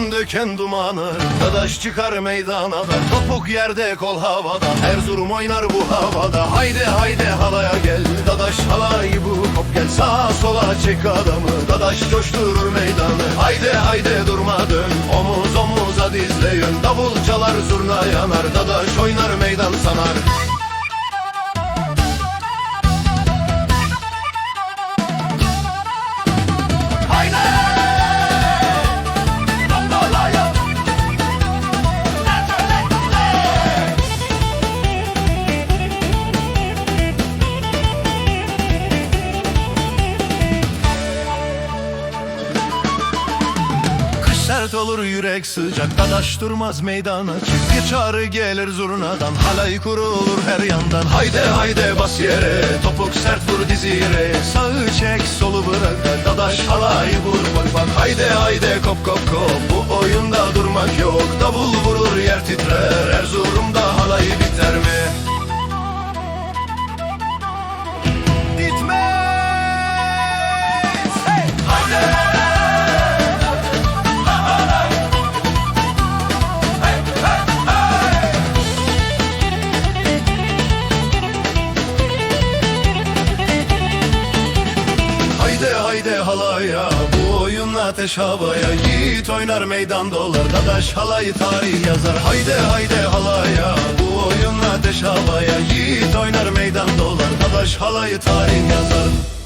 kan döken dumanı Dadaş çıkar meydana da Topuk yerde kol havada Erzurum oynar bu havada. Haydi haydi halaya gel Dadaş halayı bu kop gel Sağa sola çek adamı Dadaş coşturur meydanı. Haydi haydi durma dön Omuz omuza dizleyin Davul çalar zurna yanar Dadaş oynar meydan sanar sert olur yürek sıcak Dadaş durmaz meydana. Bir çağrı gelir zurnadan Halay kurulur her yandan. Haydi haydi bas yere Topuk sert vur dizire Sağı çek solu bırak da Dadaş halayı vur. Bak bak Haydi haydi kop kop kop. Bu oyunda durmak Haydi halaya Bu oyun ateş havaya. Yiğit oynar meydan dolar Dadaş halayı tarih yazar. Haydi haydi halaya Bu oyun ateş havaya. Yiğit oynar meydan dolar Dadaş halayı tarih yazar